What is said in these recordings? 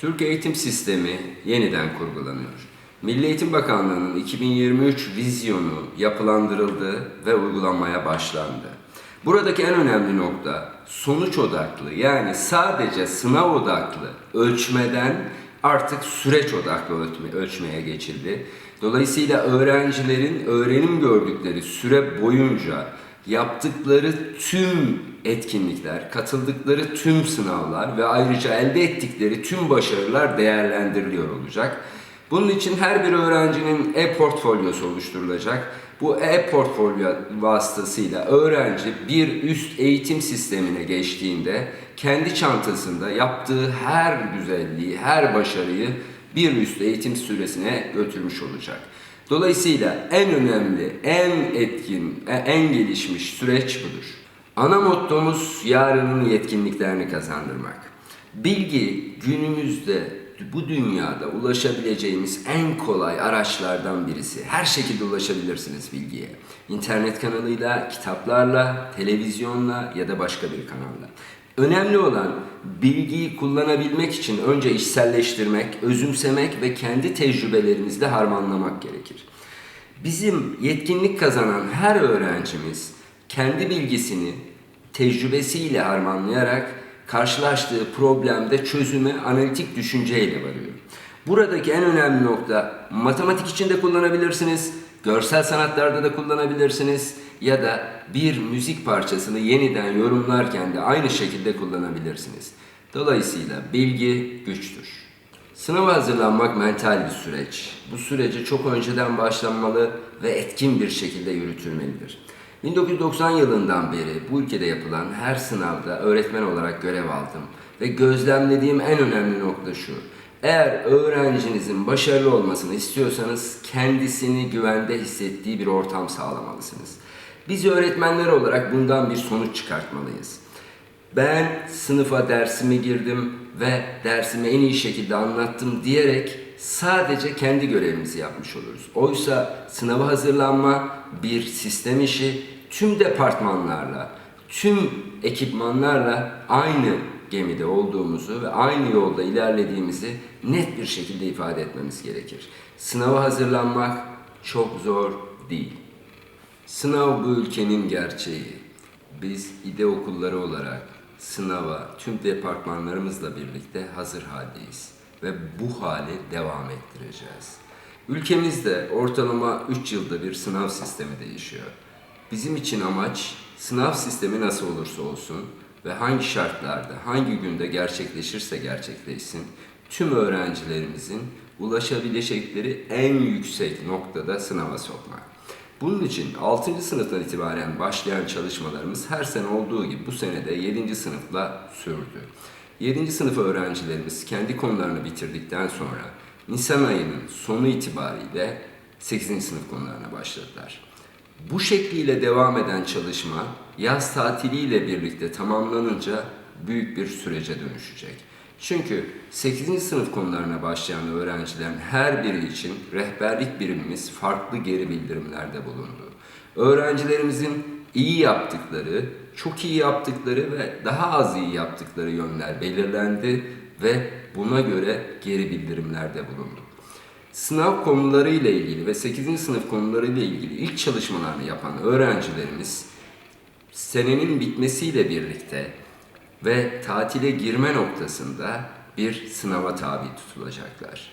Türk eğitim sistemi yeniden kurgulanıyor. Milli Eğitim Bakanlığı'nın 2023 vizyonu yapılandırıldı ve uygulanmaya başlandı. Buradaki en önemli nokta sonuç odaklı yani sadece sınav odaklı ölçmeden artık süreç odaklı ölçme- ölçmeye geçildi. Dolayısıyla öğrencilerin öğrenim gördükleri süre boyunca yaptıkları tüm etkinlikler, katıldıkları tüm sınavlar ve ayrıca elde ettikleri tüm başarılar değerlendiriliyor olacak. Bunun için her bir öğrencinin e-portfolyosu oluşturulacak. Bu e-portfolyo vasıtasıyla öğrenci bir üst eğitim sistemine geçtiğinde kendi çantasında yaptığı her güzelliği, her başarıyı bir üst eğitim süresine götürmüş olacak. Dolayısıyla en önemli, en etkin, e, en gelişmiş süreç budur. Ana mottomuz yarının yetkinliklerini kazandırmak. Bilgi günümüzde bu dünyada ulaşabileceğimiz en kolay araçlardan birisi. Her şekilde ulaşabilirsiniz bilgiye. İnternet kanalıyla, kitaplarla, televizyonla ya da başka bir kanalla. Önemli olan bilgiyi kullanabilmek için önce içselleştirmek, özümsemek ve kendi tecrübelerimizle harmanlamak gerekir. Bizim yetkinlik kazanan her öğrencimiz kendi bilgisini tecrübesiyle harmanlayarak karşılaştığı problemde çözüme analitik düşünceyle varıyor. Buradaki en önemli nokta matematik için de kullanabilirsiniz, görsel sanatlarda da kullanabilirsiniz ya da bir müzik parçasını yeniden yorumlarken de aynı şekilde kullanabilirsiniz. Dolayısıyla bilgi güçtür. Sınava hazırlanmak mental bir süreç. Bu sürece çok önceden başlanmalı ve etkin bir şekilde yürütülmelidir. 1990 yılından beri bu ülkede yapılan her sınavda öğretmen olarak görev aldım ve gözlemlediğim en önemli nokta şu. Eğer öğrencinizin başarılı olmasını istiyorsanız kendisini güvende hissettiği bir ortam sağlamalısınız. Biz öğretmenler olarak bundan bir sonuç çıkartmalıyız. Ben sınıfa dersimi girdim ve dersimi en iyi şekilde anlattım diyerek sadece kendi görevimizi yapmış oluruz. Oysa sınava hazırlanma bir sistem işi tüm departmanlarla, tüm ekipmanlarla aynı gemide olduğumuzu ve aynı yolda ilerlediğimizi net bir şekilde ifade etmemiz gerekir. Sınava hazırlanmak çok zor değil. Sınav bu ülkenin gerçeği. Biz İDE okulları olarak sınava tüm departmanlarımızla birlikte hazır haldeyiz ve bu hali devam ettireceğiz. Ülkemizde ortalama 3 yılda bir sınav sistemi değişiyor. Bizim için amaç sınav sistemi nasıl olursa olsun ve hangi şartlarda, hangi günde gerçekleşirse gerçekleşsin tüm öğrencilerimizin ulaşabilecekleri en yüksek noktada sınava sokmak. Bunun için 6. sınıftan itibaren başlayan çalışmalarımız her sene olduğu gibi bu sene de 7. sınıfla sürdü. 7. sınıf öğrencilerimiz kendi konularını bitirdikten sonra Nisan ayının sonu itibariyle 8. sınıf konularına başladılar. Bu şekliyle devam eden çalışma yaz tatiliyle birlikte tamamlanınca büyük bir sürece dönüşecek. Çünkü 8. sınıf konularına başlayan öğrencilerin her biri için rehberlik birimimiz farklı geri bildirimlerde bulundu. Öğrencilerimizin iyi yaptıkları, çok iyi yaptıkları ve daha az iyi yaptıkları yönler belirlendi ve buna göre geri bildirimlerde bulunduk. Sınav konuları ile ilgili ve 8. sınıf konuları ile ilgili ilk çalışmalarını yapan öğrencilerimiz senenin bitmesiyle birlikte ve tatile girme noktasında bir sınava tabi tutulacaklar.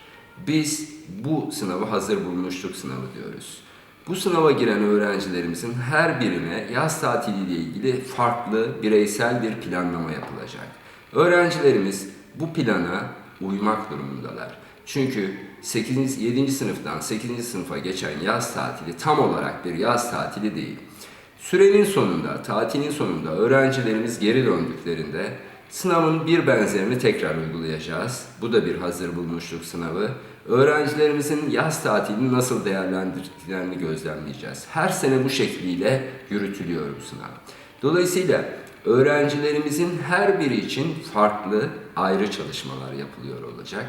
Biz bu sınava hazır bulmuşluk sınavı diyoruz. Bu sınava giren öğrencilerimizin her birine yaz tatiliyle ilgili farklı bireysel bir planlama yapılacak. Öğrencilerimiz bu plana uymak durumundalar. Çünkü 8. 7. sınıftan 8. sınıfa geçen yaz tatili tam olarak bir yaz tatili değil. Sürenin sonunda, tatilin sonunda öğrencilerimiz geri döndüklerinde sınavın bir benzerini tekrar uygulayacağız. Bu da bir hazır bulmuşluk sınavı. Öğrencilerimizin yaz tatilini nasıl değerlendirdiklerini gözlemleyeceğiz. Her sene bu şekliyle yürütülüyor bu sınav. Dolayısıyla öğrencilerimizin her biri için farklı ayrı çalışmalar yapılıyor olacak.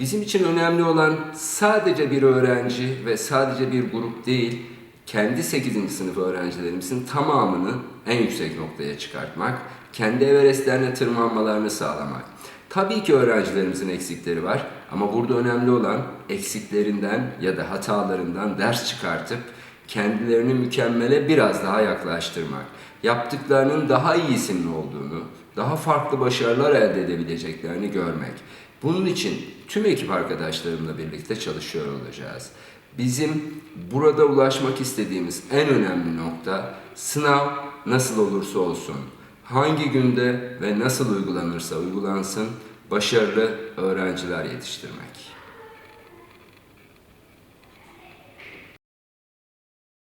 Bizim için önemli olan sadece bir öğrenci ve sadece bir grup değil, kendi 8. sınıf öğrencilerimizin tamamını en yüksek noktaya çıkartmak, kendi Everest'lerine tırmanmalarını sağlamak. Tabii ki öğrencilerimizin eksikleri var ama burada önemli olan eksiklerinden ya da hatalarından ders çıkartıp kendilerini mükemmele biraz daha yaklaştırmak. Yaptıklarının daha iyisinin olduğunu, daha farklı başarılar elde edebileceklerini görmek. Bunun için tüm ekip arkadaşlarımla birlikte çalışıyor olacağız. Bizim burada ulaşmak istediğimiz en önemli nokta sınav nasıl olursa olsun, hangi günde ve nasıl uygulanırsa uygulansın başarılı öğrenciler yetiştirmek.